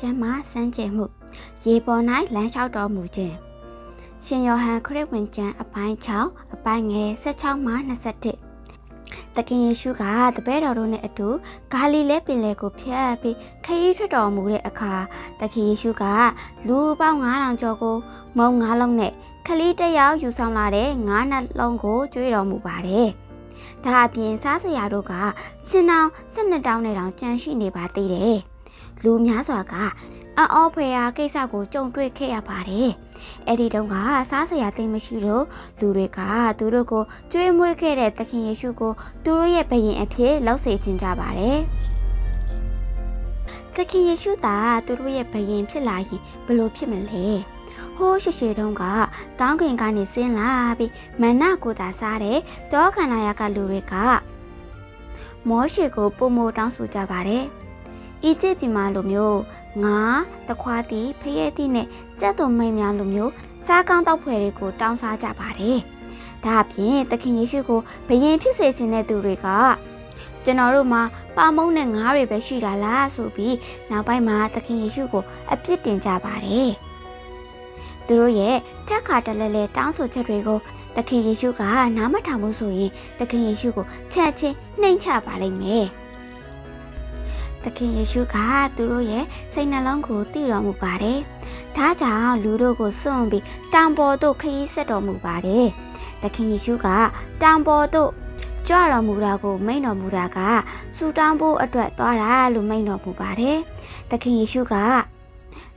စမ်းကြယ်မှုရေပေါ်၌လမ်းလျှောက်တော်မူခြင်းရှင်ယောဟန်ခရစ်ဝင်ကျမ်းအပိုင်း6အပိုင်းငယ်16မှ21တခင်ယေရှုကတပည့်တော်တို့နဲ့အတူဂါလိလဲပင်လယ်ကိုဖျက်ပြီးခရီးထွက်တော်မူတဲ့အခါတခင်ယေရှုကလူပေါင်း9000ကျော်ကိုမုံ9လုံးနဲ့ခလီတစ်ယောက်ယူဆောင်လာတဲ့9နှလုံးကိုကျွေးတော်မူပါတယ်။ဒါအပြင်စားစရာတို့ကစင်အောင်12တောင်းနဲ့တောင်ကြန့်ရှိနေပါသေးတယ်။ လူများစွာကအအောဖွယ်ရာကိစ္စကိုကြုံတွေ့ခဲ့ရပါတယ်။အဲ့ဒီတုန်းကစားစရာသိမ်းမရှိလို့လူတွေကသူတို့ကိုကျွေးမွေးခဲ့တဲ့သခင်ယေရှုကိုသူတို့ရဲ့ဘယင်အဖြစ်လောက်စေချင်ကြပါတယ်။သခင်ယေရှုသာသူတို့ရဲ့ဘယင်ဖြစ်လာရင်ဘယ်လိုဖြစ်မလဲ။ဟိုးရှိရှိတုန်းကကောင်းကင်ကနေဆင်းလာပြီးမန္နကိုသာစားတဲ့တောခန္ဓာရကလူတွေကမောရှေကိုပုံမတောင်းဆိုကြပါတယ်။ အီဂျစ်ပြည်မှာလိုမျိုးငါတခွားတီဖရဲတီနဲ့ကြက်သွန်မိန်များလိုမျိုးစားကောင်းတောက်ဖွယ်တွေကိုတောင်းစားကြပါတယ်။ဒါအပြင်သခင်ယေရှုကိုဘယင်ဖြစ်စေခြင်းတဲ့သူတွေကကျွန်တော်တို့မှာပါမုံနဲ့ငါးတွေပဲရှိတာလားဆိုပြီးနောက်ပိုင်းမှာသခင်ယေရှုကိုအပြစ်တင်ကြပါတယ်။သူတို့ရဲ့ထက်ခါတလဲလဲတောင်းဆိုချက်တွေကိုသခင်ယေရှုကနားမထောင်ဘူးဆိုရင်သခင်ယေရှုကိုချက်ချင်းနှိမ်ချပါလိမ့်မယ်။ သခင်ယေရှုကသူတို့ရဲ့စိတ်နှလုံးကိုတည်တော်မူပါတယ်။ဒါကြောင့်လူတို့ကိုစွန့်ပြီးတောင်ပေါ်သို့ခရီးဆက်တော်မူပါတယ်။သခင်ယေရှုကတောင်ပေါ်သို့ကြွတော်မူတာကိုမိန်တော်မူတာကစူတောင်းဖို့အတွက်သွားတာလို့မိန်တော်မူပါတယ်။သခင်ယေရှုက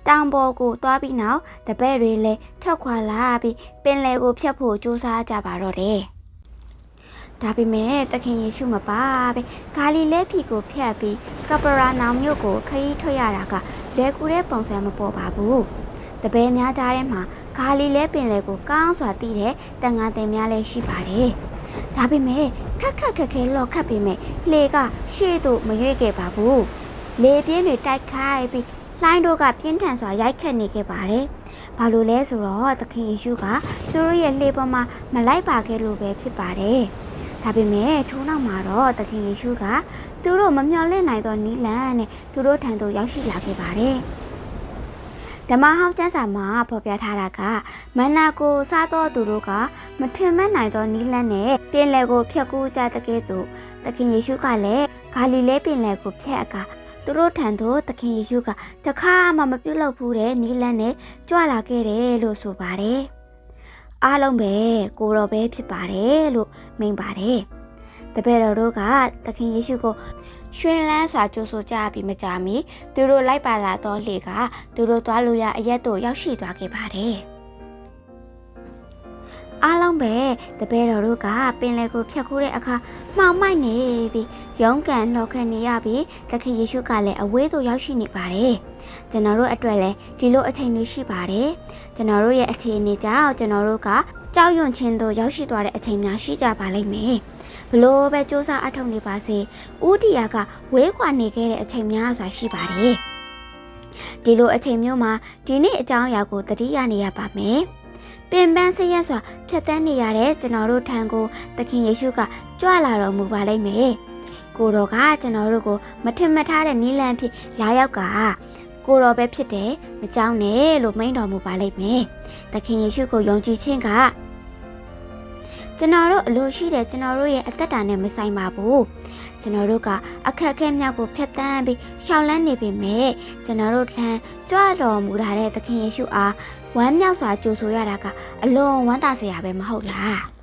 တောင်ပေါ်ကိုသွားပြီးနောက်တပည့်တွေလည်းထွက်ခွာလာပြီးပင်လယ်ကိုဖြတ်ဖို့ကြိုးစားကြပါတော့တယ်။ ဒါပေမဲ့သခင်ယေရှုမပါပဲဂါလိလဲပြည်ကိုဖျက်ပြီးကပရာနောင်မြို့ကိုခရီးထွက်ရတာကလွယ်ကူတဲ့ပုံစံမပေါ်ပါဘူး။တပည့်များကြားထဲမှာဂါလိလဲပင်လယ်ကိုကောင်းစွာတည်တဲ့တန်ငါးတင်များလည်းရှိပါတယ်။ဒါပေမဲ့ခက်ခက်ခက်ခဲလော်ခတ်ပေမဲ့လေကရှေ့သို့မရွေ့ခဲ့ပါဘူး။လေပြင်းတွေတိုက်ခိုက်ပြီးလှိုင်းတို့ကပြင်းထန်စွာရိုက်ခတ်နေခဲ့ပါတယ်။ဘာလို့လဲဆိုတော့သခင်ယေရှုကသူတို့ရဲ့လှေပေါ်မှာမလိုက်ပါခဲ့လို့ပဲဖြစ်ပါတယ်။ ဒါပေမဲ့ထိုးနောက်မှာတော့သခင်ယေရှုကသူတို့မမျှော်လင့်နိုင်သောနီးလန်းနဲ့သူတို့ထံသို့ရောက်ရှိလာခဲ့ပါတယ်။ဓမ္မဟောင်းကျမ်းစာမှာဖော်ပြထားတာကမန္နာကိုစားသောသူတို့ကမထင်မှတ်နိုင်သောနီးလန်းနဲ့ပြင်လယ်ကိုဖျက်ကူးကြတဲ့ကဲ့သို့သခင်ယေရှုကလည်းဂါလိလဲပြင်လယ်ကိုဖျက်အခါသူတို့ထံသို့သခင်ယေရှုကတခါမှမပြုတ်လောက်ဘူးတဲ့နီးလန်းနဲ့ကြွလာခဲ့တယ်လို့ဆိုပါတယ်။ အားလုံးပဲကိုတော်ပဲဖြစ်ပါတယ်လို့မိန်ပါတယ်။တပည့်တော်တို့ကသခင်ယေရှုကိုရွှင်လန်းစွာကြိုးဆိုကြပြီးမကြမီသူတို့လိုက်ပါလာသောလှေကသူတို့သွားလို့ရအရက်တို့ရောက်ရှိသွားခဲ့ပါတယ်။ အားလုံးပဲတပည့်တော်တို့ကပင်လယ်ကိုဖြတ်ကူးတဲ့အခါမှောင်မိုက်နေပြီးရုန်းကန်နှောခံနေရပြီးသခင်ယေရှုကလည်းအဝေးသို့ရောက်ရှိနေပါတယ်။ကျွန်တော်တို့အတွက်လည်းဒီလိုအချိန်တွေရှိပါတယ်။ကျွန်တော်တို့ရဲ့အခြေအနေကြောင့်ကျွန်တော်တို့ကကြောက်ရွံ့ခြင်းတို့ရောက်ရှိသွားတဲ့အချိန်များရှိကြပါလိမ့်မယ်။ဘလို့ပဲစူးစမ်းအထောက်နေပါစေ။ဦးတီယာကဝေးခွာနေခဲ့တဲ့အချိန်များစွာရှိပါတယ်။ဒီလိုအချိန်မျိုးမှာဒီနေ့အကြောင်းအရာကိုသတိရနေရပါမယ်။ ပင်ပန်းဆင်းရဲစွာဖြတ်တန်းနေရတဲ့ကျွန်တော်တို့ထံကိုသခင်ယေရှုကကြွလာတော်မူပါလိမ့်မယ်။ကိုတော်ကကျွန်တော်တို့ကိုမထင်မှတ်ထားတဲ့နီးလန်းဖြစ်လာရောက်ကကိုတော်ပဲဖြစ်တယ်မကြောက်နဲ့လို့မိန့်တော်မူပါလိမ့်မယ်။သခင်ယေရှုကိုယုံကြည်ခြင်းကကျွန်တော်တို့အလိုရှိတဲ့ကျွန်တော်တို့ရဲ့အသက်တာနဲ့မဆိုင်ပါဘူး။ကျွန်တော်တို့ကအခက်အခဲများကိုဖျက်ဆီးပြီးရှောင်လန်းနေပေမဲ့ကျွန်တော်တို့ထံကြွတော်မူထားတဲ့သခင်ယေရှုအား ဝမ်းမြောက်စွာကြိုဆိုရတာကအလွန်ဝမ်းသာစရာပဲမဟုတ်လား။